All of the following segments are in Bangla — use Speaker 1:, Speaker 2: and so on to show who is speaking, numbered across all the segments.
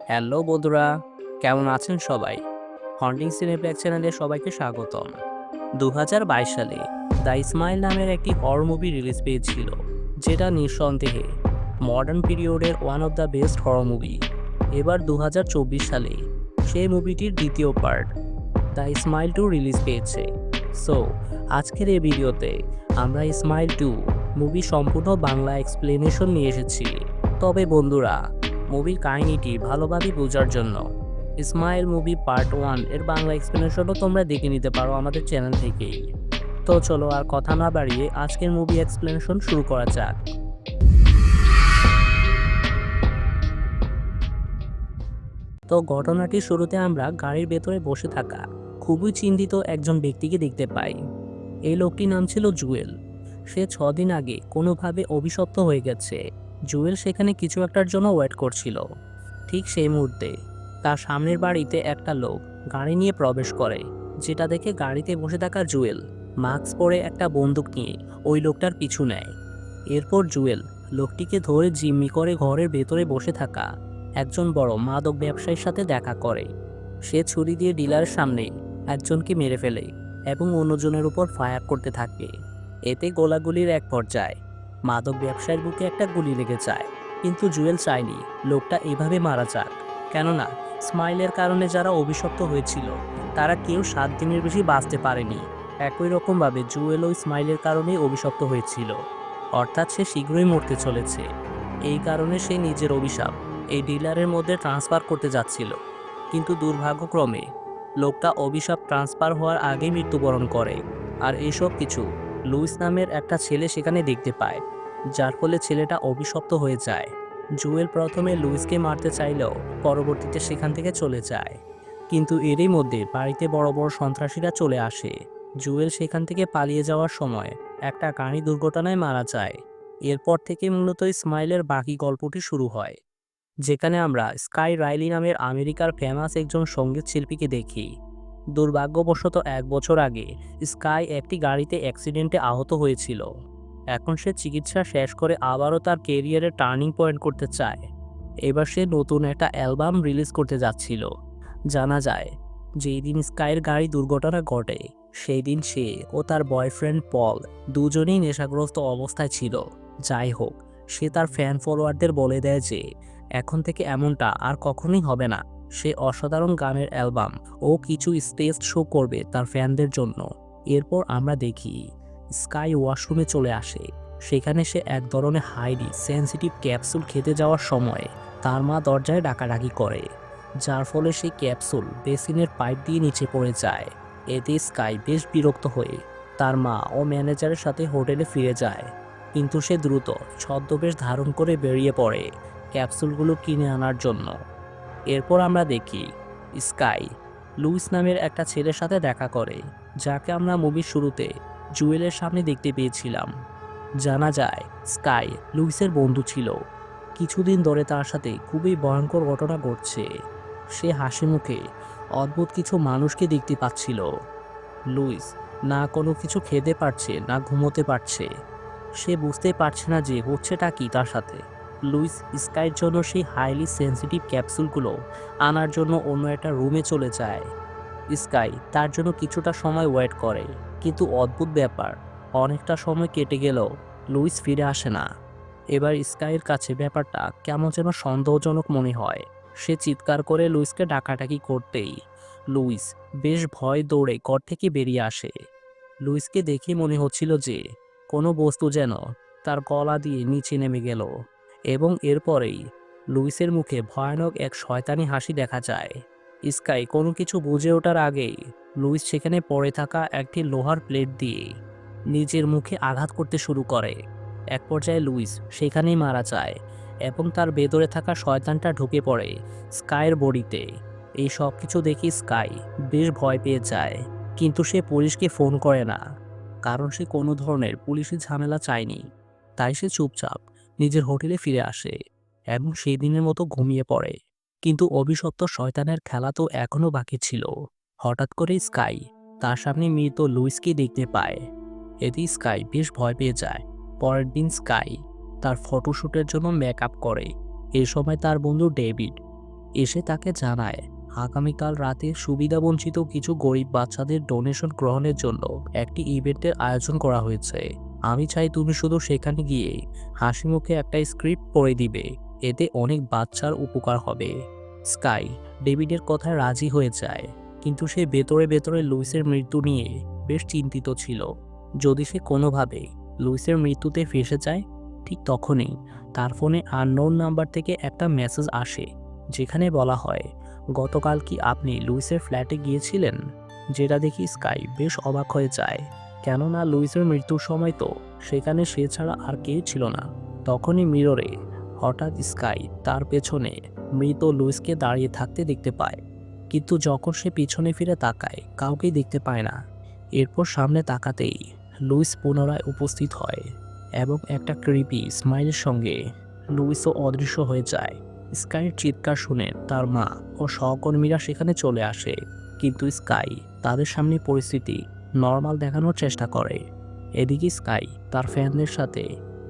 Speaker 1: হ্যালো বন্ধুরা, কেমন আছেন সবাই? হন্টিং সিনেপ্লেক্স চ্যানেলে সবাইকে স্বাগতম। দু হাজার বাইশ সালে দ্য ইসমাইল নামের একটি হর মুভি রিলিজ পেয়েছিল, যেটা নিঃসন্দেহে মডার্ন পিরিয়ডের one of the best horror movie এবার দু হাজার চব্বিশ সালে সেই মুভিটির দ্বিতীয় part the smile two release পেয়েছে। সো আজকের এই ভিডিওতে আমরা ইসমাইল টু মুভি সম্পূর্ণ বাংলা এক্সপ্লেনেশন নিয়ে এসেছি। তবে বন্ধুরা মুভির কাহিনীটি ভালোভাবে বোঝার জন্য। ইসমাইল মুভি পার্ট ওয়ানের বাংলা এক্সপ্লেনেশনও তোমরা দেখে নিতে পারো আমাদের চ্যানেল থেকেই তো চলো আর কথা না বাড়িয়ে আজকের মুভি এক্সপ্লেনেশন শুরু করা যাক। তো ঘটনাটির শুরুতে আমরা গাড়ির ভেতরে বসে থাকা খুবই চিন্তিত একজন ব্যক্তিকে দেখতে পাই। এই লোকটির নাম ছিল জুয়েল। সে ছদিন আগে কোনোভাবে অভিশপ্ত হয়ে গেছে। জুয়েল সেখানে কিছু একটার জন্য ওয়েট করছিল। ঠিক সেই মুহূর্তে তার সামনের বাড়িতে একটা লোক গাড়ি নিয়ে প্রবেশ করে, যেটা দেখে গাড়িতে বসে থাকা জুয়েল মাস্ক পরে একটা বন্দুক নিয়ে ওই লোকটার পিছু নেয়। এরপর জুয়েল লোকটিকে ধরে জিম্মি করে ঘরের ভেতরে বসে থাকা একজন বড় মাদক ব্যবসায়ীর সাথে দেখা করে। সে ছুরি দিয়ে ডিলারের সামনে একজনকে মেরে ফেলে এবং অন্যজনের উপর ফায়ার করতে থাকে। এতে গোলাগুলির এক পর্যায়ে মাদক ব্যবসায়ীর বুকে একটা গুলি লেগে যায়। কিন্তু জুয়েল চায়নি, লোকটা এভাবে মারা যাক। কেননা, স্মাইলের কারণে যারা অভিশপ্ত হয়েছিল, তারা কেউ সাত দিনের বেশি বাঁচতে পারেনি। একই রকমভাবে জুয়েলও স্মাইলের কারণেই অভিশপ্ত হয়েছিল। অর্থাৎ সে শীঘ্রই মরতে চলেছে। এই কারণে সে নিজের অভিশাপ এই ডিলারের মধ্যে ট্রান্সফার করতে যাচ্ছিল। কিন্তু দুর্ভাগ্যক্রমে, লোকটা অভিশাপ ট্রান্সফার হওয়ার আগেই মৃত্যুবরণ করে। আর এসব কিছু লুইস নামের একটা ছেলে সেখানে দেখতে পায়, যার ফলে ছেলেটা অভিশপ্ত হয়ে যায়। জুয়েল প্রথমে লুইসকে মারতে চাইলেও পরবর্তীতে সেখান থেকে চলে যায়। কিন্তু এরই মধ্যে বাড়িতে বড় বড় সন্ত্রাসীরা চলে আসে। জুয়েল সেখান থেকে পালিয়ে যাওয়ার সময় একটা গাড়ি দুর্ঘটনায় মারা যায়। এরপর থেকে মূলত স্মাইলের বাকি গল্পটি শুরু হয়, যেখানে আমরা স্কাই রাইলি নামের আমেরিকার ফেমাস একজন সংগীত শিল্পীকে দেখি। দুর্ভাগ্যবশত এক বছর আগে স্কাই একটি গাড়িতে অ্যাক্সিডেন্টে আহত হয়েছিল। এখন সে চিকিৎসা শেষ করে আবারও তার কেরিয়ারে টার্নিং পয়েন্ট করতে চায়। এবার সে নতুন একটা অ্যালবাম রিলিজ করতে যাচ্ছিল। জানা যায় যেই দিন স্কাইয়ের গাড়ি দুর্ঘটনা ঘটে সেই দিন সে ও তার বয়ফ্রেন্ড পল দুজনেই নেশাগ্রস্ত অবস্থায় ছিল। যাই হোক, সে তার ফ্যান ফলোয়ারদের বলে দেয় যে, এখন থেকে এমনটা আর কখনোই হবে না। সে অসাধারণ গানের অ্যালবাম ও কিছু স্টেজ শো করবে তার ফ্যানদের জন্য। এরপর আমরা দেখি, স্কাই ওয়াশরুমে চলে আসে। সেখানে সে এক ধরনের হাইলি সেন্সিটিভ ক্যাপসুল খেতে যাওয়ার সময় তার মা দরজায় ডাকাডাকি করে, যার ফলে সেই ক্যাপসুল বেসিনের পাইপ দিয়ে নিচে পড়ে যায়। এতে স্কাই বেশ বিরক্ত হয়ে তার মা ও ম্যানেজারের সাথে হোটেলে ফিরে যায়। কিন্তু সে দ্রুত ছদ্মবেশ ধারণ করে বেরিয়ে পড়ে ক্যাপসুলগুলো কিনে আনার জন্য। এরপর আমরা দেখি, স্কাই, লুইস নামের একটা ছেলের সাথে দেখা করে, যাকে আমরা মুভির শুরুতে জুয়েলের সামনে দেখতে পেয়েছিলাম। জানা যায়, স্কাই লুইসের বন্ধু ছিল। কিছুদিন ধরে তার সাথে খুবই ভয়ঙ্কর ঘটনা ঘটছে। সে হাসি মুখে অদ্ভুত কিছু মানুষকে দেখতে পাচ্ছিল। লুইস না কোনো কিছু খেতে পারছে, না ঘুমোতে পারছে। সে বুঝতে পারছে না যে হচ্ছেটা কি তার সাথে। লুইস স্কাইয়ের জন্য সেই হাইলি সেন্সিটিভ ক্যাপসুলগুলো আনার জন্য অন্য একটা রুমে চলে যায়। স্কাই তার জন্য কিছুটা সময় ওয়েট করে, কিন্তু অদ্ভুত ব্যাপার, অনেকটা সময় কেটে গেলেও লুইস ফিরে আসে না। এবার স্কাইয়ের কাছে ব্যাপারটা কেমন যেন সন্দেহজনক মনে হয়। সে চিৎকার করে লুইসকে ডাকাডাকি করতেই লুইস বেশ ভয় দৌড়ে ঘর থেকে বেরিয়ে আসে। লুইসকে দেখে মনে হচ্ছিল যে কোনো বস্তু যেন তার গলা দিয়ে নিচে নেমে গেল। এবং এরপরেই লুইসের মুখে ভয়ানক এক শয়তানি হাসি দেখা যায়। স্কাই কোনো কিছু বুঝে ওঠার আগেই লুইস সেখানে পড়ে থাকা একটি লোহার প্লেট দিয়ে নিজের মুখে আঘাত করতে শুরু করে। এক পর্যায়ে লুইস সেখানেই মারা যায় এবং তার ভেতরে থাকা শয়তানটা ঢুকে পড়ে স্কাইয়ের বডিতে। এই সব কিছু দেখি স্কাই বেশ ভয় পেয়ে যায়, কিন্তু সে পুলিশকে ফোন করে না, কারণ সে কোনো ধরনের পুলিশি ঝামেলা চায়নি। তাই সে চুপচাপ নিজের হোটেলে ফিরে আসে এবং সেই দিনের মতো ঘুমিয়ে পড়ে। কিন্তু অভিশপ্ত শয়তানের খেলা তো এখনও বাকি ছিল। হঠাৎ করে স্কাই, তার সামনে মৃত লুইসকে দেখতে পায়। এতে স্কাই বেশ ভয় পেয়ে যায়। পরের দিন স্কাই তার ফটোশ্যুটের জন্য মেকআপ করে। এ সময় তার বন্ধু ডেভিড এসে তাকে জানায়, আগামীকাল রাতে সুবিধাবঞ্চিত কিছু গরিব বাচ্চাদের ডোনেশন গ্রহণের জন্য একটি ইভেন্টের আয়োজন করা হয়েছে। আমি চাই তুমি শুধু সেখানে গিয়ে হাসি মুখে একটা স্ক্রিপ্ট পড়ে দিবে। এতে অনেক বাচ্চার উপকার হবে। স্কাই, ডেভিডের কথায় রাজি হয়ে যায়। কিন্তু সে ভেতরে ভেতরে লুইসের মৃত্যু নিয়ে বেশ চিন্তিত ছিল। যদি সে কোনোভাবে লুইসের মৃত্যুতে ফেসে যায়, ঠিক তখনই তার ফোনে আননোন নাম্বার থেকে একটা মেসেজ আসে, যেখানে বলা হয়, গতকাল কি আপনি লুইসের ফ্ল্যাটে গিয়েছিলেন? যেটা দেখি স্কাই বেশ অবাক হয়ে যায়। কেননা লুইসের মৃত্যুর সময় তো সেখানে সে ছাড়া আর কেউ ছিল না। তখনই মিররে হঠাৎ স্কাই তার পেছনে মৃত লুইসকে দাঁড়িয়ে থাকতে দেখতে পায়। কিন্তু যখন সে পিছনে ফিরে তাকায়, কাউকেই দেখতে পায় না। এরপর সামনে তাকাতেই লুইস পুনরায় উপস্থিত হয় এবং একটা ক্রিপি স্মাইলের সঙ্গে লুইসও অদৃশ্য হয়ে যায়। স্কাইয়ের চিৎকার শুনে তার মা ও সহকর্মীরা সেখানে চলে আসে। কিন্তু স্কাই তাদের সামনে পরিস্থিতি নর্মাল দেখানোর চেষ্টা করে। এদিকে স্কাই তার ফ্যানদের সাথে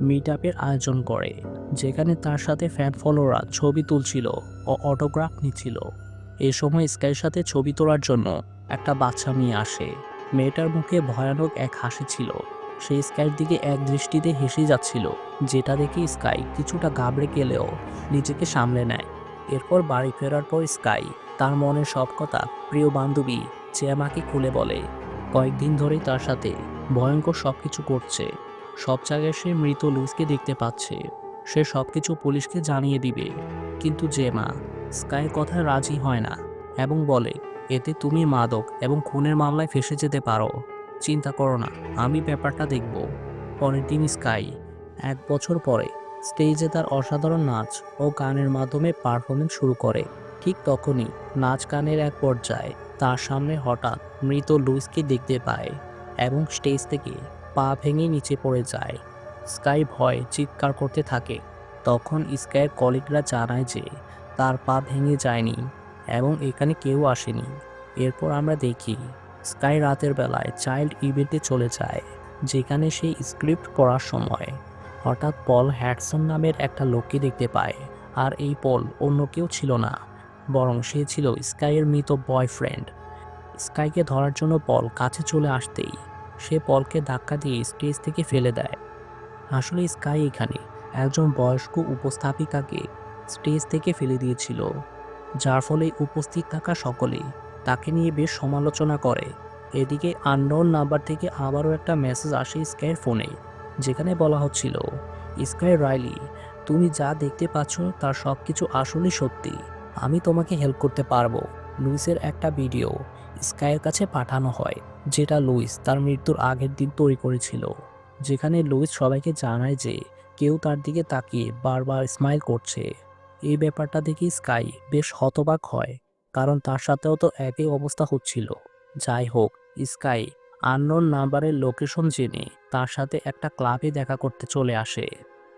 Speaker 1: মিট আয়োজন করে, যেখানে তার সাথে ফ্যান ফলোরা ছবি তুলছিল ও অটোগ্রাফ নিচ্ছিল। এ সময় স্কাইয়ের সাথে ছবি তোলার জন্য একটা বাচ্চা মেয়ে আসে। মেয়েটার মুখে ভয়ানক এক হাসি ছিল। সে স্কাইয়ের দিকে এক দৃষ্টিতে হেসে যাচ্ছিল, যেটা দেখে স্কাই কিছুটা ঘাবড়ে গেলেও নিজেকে সামলে নেয়। এরপর বাড়ি ফেরার পর স্কাই তার মনের সব কথা প্রিয় বান্ধবী চেয়ামাকে খুলে বলে কয়েকদিন ধরেই তার সাথে ভয়ঙ্কর সব কিছু করছে। সব জায়গায় সে মৃত লুইসকে দেখতে পাচ্ছে। সে সব কিছু পুলিশকে জানিয়ে দিবে। কিন্তু জেমা, স্কাইয়ের কথায় রাজি হয় না এবং বলে, এতে তুমি মাদক এবং খুনের মামলায় ফেসে যেতে পারো। চিন্তা করো না, আমি ব্যাপারটা দেখব। পরের দিন স্কাই, এক বছর পরে, স্টেজে তার অসাধারণ নাচ ও গানের মাধ্যমে পারফরমেন্স শুরু করে। ঠিক তখনই নাচ গানের এক পর্যায়ে তার সামনে হঠাৎ মৃত লুইসকে দেখতে পায় এবং স্টেজ থেকে পা ভেঙে নিচে পড়ে যায়। স্কাই ভয় চিৎকার করতে থাকে। তখন স্কাইয়ের কলিগরা জানায় যে তার পা ভেঙে যায়নি এবং এখানে কেউ আসেনি। এরপর আমরা দেখি স্কাই রাতের বেলায় চাইল্ড ইভেন্টে চলে যায়, যেখানে সেই স্ক্রিপ্ট পড়ার সময় হঠাৎ পল হ্যাডসন নামের একটা লোককে দেখতে পায়। আর এই পল অন্য কেউ ছিল না। বরং সে ছিল স্কাইয়ের মৃত বয়ফ্রেন্ড। স্কাইকে ধরার জন্য পল কাছে চলে আসতেই সে পলকে ধাক্কা দিয়ে স্টেজ থেকে ফেলে দেয়। আসলে স্কাই এখানে একজন বয়স্ক উপস্থাপিকাকে স্টেজ থেকে ফেলে দিয়েছিল, যার ফলে উপস্থিত থাকা সকলেই তাকে নিয়ে বেশ সমালোচনা করে। এদিকে আননোন নাম্বার থেকে আবারও একটা মেসেজ আসে স্কাইয়ের ফোনে, যেখানে বলা হচ্ছিল, স্কাই রাইলি, তুমি যা দেখতে পাচ্ছ তার সব কিছু আসলেই সত্যি। আমি তোমাকে হেল্প করতে পারব। লুইসের একটা ভিডিও স্কাইয়ের কাছে পাঠানো হয়, যেটা লুইস তার মৃত্যুর আগের দিন তৈরি করেছিল। যেখানে লুইস সবাইকে জানায় যে কেউ তার দিকে তাকিয়ে বারবার স্মাইল করছে। এই ব্যাপারটা দেখে স্কাই বেশ হতবাক হয়, কারণ তার সাথেও তো একই অবস্থা হচ্ছিল। যাই হোক, স্কাই আননোন নাম্বারের লোকেশন জেনে তার সাথে একটা ক্লাবে দেখা করতে চলে আসে।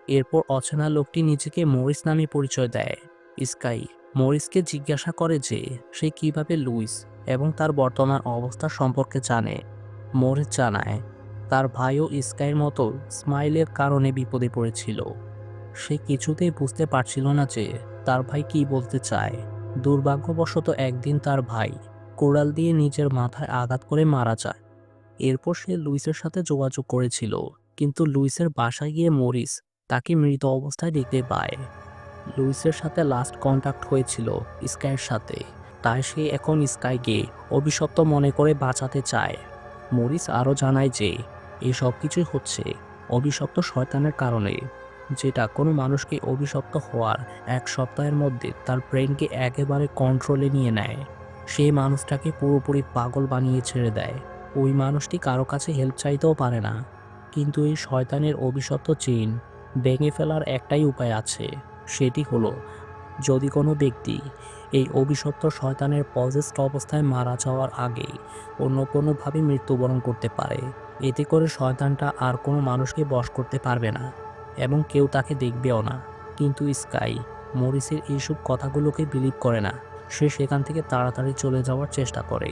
Speaker 1: এরপর অচেনা লোকটি নিজেকে মরিস নামে পরিচয় দেয়। স্কাই মরিসকে জিজ্ঞাসা করে যে সে কীভাবে লুইস এবং তার বর্তমান অবস্থা সম্পর্কে জানে। মরিস জানায়, তার ভাইও স্কাইয়ের মতো স্মাইলের কারণে বিপদে পড়েছিল। সে কিছুতেই বুঝতে পারছিল না যে তার ভাই কি বলতে চায়। দুর্ভাগ্যবশত একদিন তার ভাই কোড়াল দিয়ে নিজের মাথায় আঘাত করে মারা যায়। এরপর সে লুইসের সাথে যোগাযোগ করেছিল, কিন্তু লুইসের বাসায় গিয়ে মরিস তাকে মৃত অবস্থায় দেখতে পায়। লুইসের সাথে লাস্ট কন্ট্যাক্ট হয়েছিল স্কাইয়ের সাথে। তাই সে এখন স্কাইকে অভিশপ্ত মনে করে বাঁচাতে চায়। মরিস আরও জানায় যে এই সব কিছুই হচ্ছে অভিশপ্ত শয়তানের কারণে। যেটা কোনো মানুষকে অভিশপ্ত হওয়ার এক সপ্তাহের মধ্যে তার ব্রেনকে একেবারে কন্ট্রোলে নিয়ে নেয়। সেই মানুষটাকে পুরোপুরি পাগল বানিয়ে ছেড়ে দেয়। ওই মানুষটি কারও কাছে হেল্প চাইতেও পারে না। কিন্তু এই শয়তানের অভিশপ্ত চেইন ভেঙে ফেলার একটাই উপায় আছে। সেটি হলো, যদি কোনো ব্যক্তি এই অভিশপ্ত শয়তানের পজেস্ট অবস্থায় মারা যাওয়ার আগেই অন্য কোনোভাবে মৃত্যুবরণ করতে পারে, এতে করে শয়তানটা আর কোনো মানুষকে বশ করতে পারবে না এবং কেউ তাকে দেখবেও না। কিন্তু স্কাই মরিসের এইসব কথাগুলোকে বিলিভ করে না। সে সেখান থেকে তাড়াতাড়ি চলে যাওয়ার চেষ্টা করে।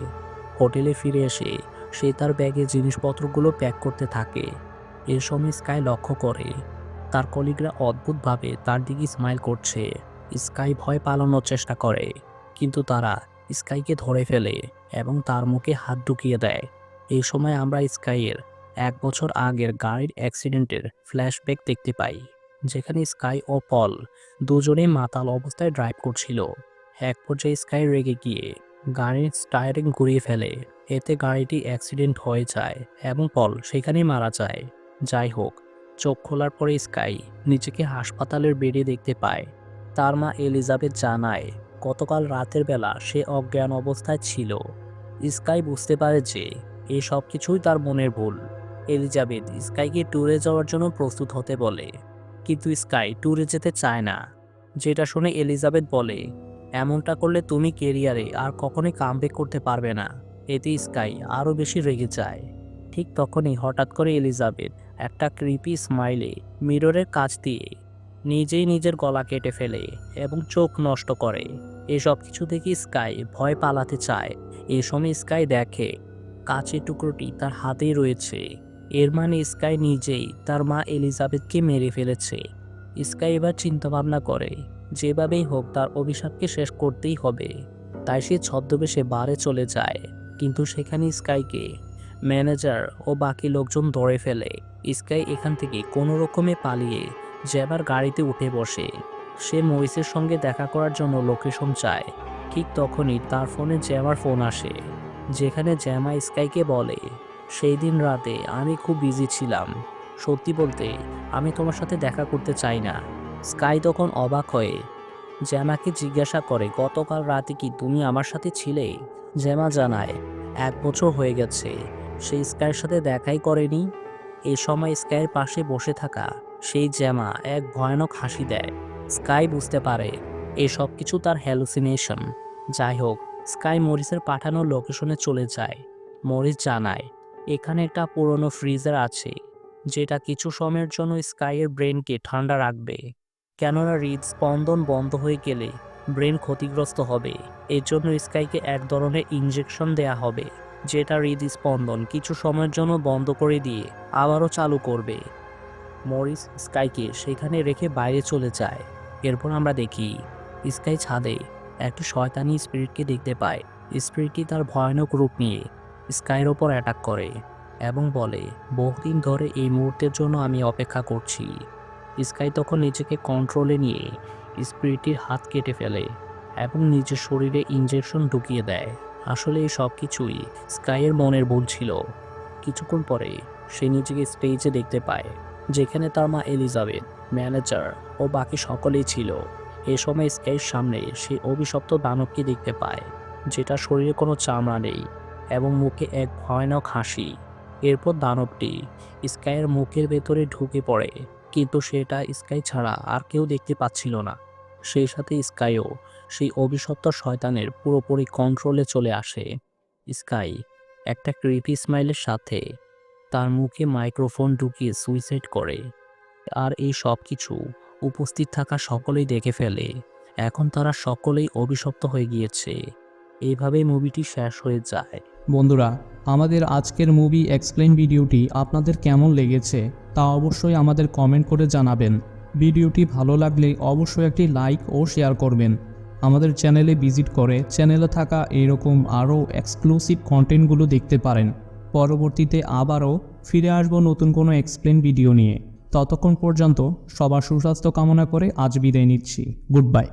Speaker 1: হোটেলে ফিরে এসে সে তার ব্যাগে জিনিসপত্রগুলো প্যাক করতে থাকে। এর সময় স্কাই লক্ষ্য করে তার কলিগরা অদ্ভুতভাবে তার দিকে স্মাইল করছে। স্কাই ভয় পালানোর চেষ্টা করে, কিন্তু তারা স্কাইকে ধরে ফেলে এবং তার মুখে হাত ঢুকিয়ে দেয়। এই সময় আমরা স্কাইয়ের এক বছর আগের গাড়ির অ্যাক্সিডেন্টের ফ্ল্যাশব্যাক দেখতে পাই, যেখানে স্কাই ও পল দুজনেই মাতাল অবস্থায় ড্রাইভ করছিল। এক পর্যায়ে স্কাই রেগে গিয়ে গাড়ির স্টায়ারিং ঘুরিয়ে ফেলে। এতে গাড়িটি অ্যাক্সিডেন্ট হয়ে যায় এবং পল সেখানেই মারা যায়। যাই হোক চোখ খোলার পরে স্কাই নিজেকে হাসপাতালের বেডে দেখতে পায়। তার মা এলিজাবেথ জানায়, গতকাল রাতের বেলা সে অজ্ঞান অবস্থায় ছিল। স্কাই বুঝতে পারে যে এই সব কিছুই তার মনের ভুল। এলিজাবেথ স্কাইকে ট্যুরে যাওয়ার জন্য প্রস্তুত হতে বলে। কিন্তু স্কাই ট্যুরে যেতে চায় না। যেটা শুনে এলিজাবেথ বলে, এমনটা করলে তুমি কেরিয়ারে আর কখনোই কামব্যাক করতে পারবে না। এতে স্কাই আরও বেশি রেগে যায়। ঠিক তখনই হঠাৎ করে এলিজাবেথ একটা ক্রিপি স্মাইলে মিররের কাছ দিয়ে নিজেই নিজের গলা কেটে ফেলে এবং চোখ নষ্ট করে। এসব কিছু দেখে স্কাই ভয় পালাতে চায়। এ সময় স্কাই দেখে কাচের টুকরোটি তার হাতেই রয়েছে। এর মানে স্কাই নিজেই তার মা এলিজাবেথকে মেরে ফেলেছে। স্কাই এবার চিন্তা ভাবনা করে, যেভাবেই হোক তার অভিশাপকে শেষ করতেই হবে। তাই সে ছদ্মবেশে বারে চলে যায়। কিন্তু সেখানে স্কাইকে ম্যানেজার ও বাকি লোকজন ধরে ফেলে। স্কাই এখান থেকে কোনো রকমে পালিয়ে জ্যামার গাড়িতে উঠে বসে। সে মরিসের সঙ্গে দেখা করার জন্য লোকেশন চায়। ঠিক তখনই তার ফোনে জ্যামার ফোন আসে, যেখানে জ্যামা স্কাইকে বলে, সেই দিন রাতে আমি খুব বিজি ছিলাম। সত্যি বলতে, আমি তোমার সাথে দেখা করতে চাই না। স্কাই তখন অবাক হয়ে জ্যামাকে জিজ্ঞাসা করে, গতকাল রাতে কি তুমি আমার সাথে ছিলে? জ্যামা জানায়, এক বছর হয়ে গেছে। সে স্কাইয়ের সাথে দেখাই করেনি। এ সময় স্কাইয়ের পাশে বসে থাকা সেই জ্যামা এক ভয়ানক হাসি দেয়। স্কাই বুঝতে পারে এই সব কিছু তার হ্যালুসিনেশন যাই হোক, স্কাই মরিসের পাঠানো লোকেশনে চলে যায়। মরিস জানায়, এখানে একটা পুরনো ফ্রিজার আছে, যেটা কিছু সময়ের জন্য স্কাইয়ের ব্রেনকে ঠান্ডা রাখবে। কেননা হৃদস্পন্দন বন্ধ হয়ে গেলে ব্রেন ক্ষতিগ্রস্ত হবে। এর জন্য স্কাইকে এক ধরনের ইঞ্জেকশন দেয়া হবে। যেটা হৃদস্পন্দন কিছু সময়ের জন্য বন্ধ করে দিয়ে আবারও চালু করবে। মরিস স্কাইকে সেখানে রেখে বাইরে চলে যায়। এরপর আমরা দেখি স্কাই ছাদে একটা শয়তানি স্পিরিটকে দেখতে পায়। স্পিরিটটি তার ভয়ানক রূপ নিয়ে স্কাইয়ের ওপর অ্যাটাক করে এবং বলে, বহুদিন ধরে এই মুহূর্তের জন্য আমি অপেক্ষা করছি। স্কাই তখন নিজেকে কন্ট্রোলে নিয়ে স্পিরিটটির হাত কেটে ফেলে এবং নিজের শরীরে ইঞ্জেকশন ঢুকিয়ে দেয়। আসলে এই সব কিছুই স্কাইয়ের মনের ভুল ছিল। কিছুক্ষণ পরে সে নিজেকে স্টেজে দেখতে পায়, যেখানে তার মা এলিজাবেথ ম্যানেজার ও বাকি সকলেই ছিল। এ সময় স্কাইয়ের সামনে সে অভিশপ্ত দানবকে দেখতে পায়, যেটা শরীরে কোনো চামড়া নেই এবং মুখে এক ভয়ানক হাসি। এরপর দানবটি স্কাইয়ের মুখের ভেতরে ঢুকে পড়ে, কিন্তু সেটা স্কাই ছাড়া আর কেউ দেখতে পাচ্ছিল না। সেই সাথে স্কাইও সেই অভিশপ্ত শয়তানের পুরোপুরি কন্ট্রোলে চলে আসে। স্কাই, একটা ক্রিপি স্মাইলের সাথে তার মুখে মাইক্রোফোন ঢুকিয়ে সুইসাইড করে। আর এই সব কিছু উপস্থিত থাকা সকলেই দেখে ফেলে। এখন তারা সকলেই অভিশপ্ত হয়ে গিয়েছে। এইভাবেই মুভিটি শেষ হয়ে যায়।
Speaker 2: বন্ধুরা, আমাদের আজকের মুভি এক্সপ্লেন ভিডিওটি আপনাদের কেমন লেগেছে তা অবশ্যই আমাদের কমেন্ট করে জানাবেন। ভিডিওটি ভালো লাগলে অবশ্যই একটি লাইক ও শেয়ার করবেন। আমাদের চ্যানেলে ভিজিট করে চ্যানেলে থাকা এরকম আরও এক্সক্লুসিভ কন্টেন্টগুলো দেখতে পারেন। পরবর্তীতে আবারও ফিরে আসব নতুন কোনো এক্সপ্লেন ভিডিও নিয়ে। ততক্ষণ পর্যন্ত সবার সুস্বাস্থ্য কামনা করে আজ বিদায় নিচ্ছি। Good bye